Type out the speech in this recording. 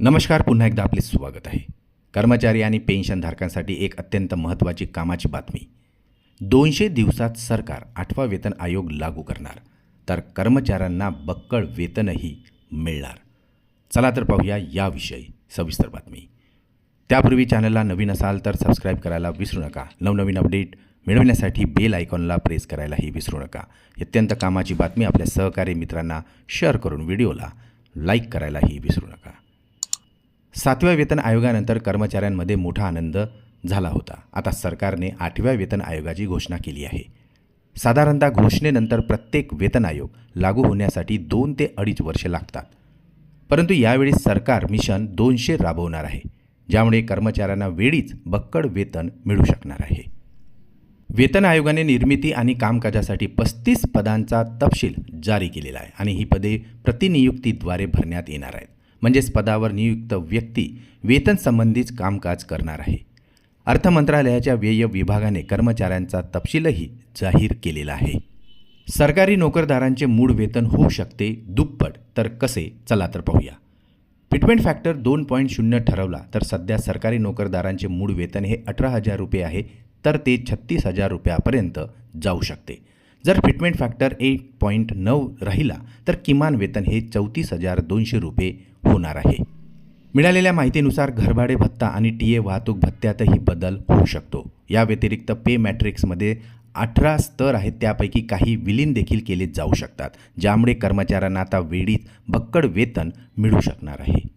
नमस्कार पुन्हा एकदा आपले स्वागत आहे. कर्मचारी आणि पेन्शनधारकांसाठी एक अत्यंत महत्त्वाची कामाची बातमी. दोनशे दिवसात सरकार आठवा वेतन आयोग लागू करणार तर कर्मचाऱ्यांना बक्कळ वेतनही मिळणार. चला तर पाहूया याविषयी सविस्तर बातमी. त्यापूर्वी चॅनलला नवीन असाल तर सबस्क्राईब करायला विसरू नका. नवनवीन अपडेट मिळवण्यासाठी बेल आयकॉनला प्रेस करायलाही विसरू नका. अत्यंत कामाची बातमी आपल्या सहकारी मित्रांना शेअर करून व्हिडिओला लाईक करायलाही विसरू नका. सातव्या वेतन आयोगानंतर कर्मचाऱ्यांमध्ये मोठा आनंद झाला होता. आता सरकारने आठव्या वेतन आयोगाची घोषणा केली आहे. साधारणतः घोषणेनंतर प्रत्येक वेतन आयोग लागू होण्यासाठी दोन ते अडीच वर्षे लागतात. परंतु यावेळी सरकार मिशन दोनशे राबवणार आहे ज्यामुळे कर्मचाऱ्यांना वेळीच बक्कड वेतन मिळू शकणार आहे. वेतन आयोगाने निर्मिती आणि कामकाजासाठी पस्तीस पदांचा तपशील जारी केलेला आहे आणि ही पदे प्रतिनियुक्तीद्वारे भरण्यात येणार आहेत. म्हणजेच पदावर नियुक्त व्यक्ती वेतन संबंधीच कामकाज करणार आहे. अर्थ मंत्रालयाच्या व्यय विभागाने कर्मचाऱ्यांचा तपशीलही जाहीर केलेला आहे. सरकारी नोकरदारांचे मूळ वेतन होऊ शकते दुप्पट. तर कसे? चला तर पाहूया. फिटमेंट फॅक्टर दोन पॉईंट शून्य ठरवला तर सध्या सरकारी नोकरदारांचे मूळ वेतन हे अठरा हजार रुपये आहे तर ते छत्तीस हजार रुपयापर्यंत जाऊ शकते. जर फिटमेंट फॅक्टर एक पॉईंट नऊ राहिला तर किमान वेतन हे चौतीस हजार दोनशे रुपये होणार आहे. मिळालेल्या माहितीनुसार घरभाडे भत्ता आणि टी ए वाहतूक भत्त्यातही बदल होऊ शकतो. या व्यतिरिक्त पे मॅट्रिक्समध्ये अठरा स्तर आहेत त्यापैकी काही विलीन देखील केले जाऊ शकतात ज्यामुळे कर्मचाऱ्यांना आता वेळीच बक्कड वेतन मिळू शकणार आहे.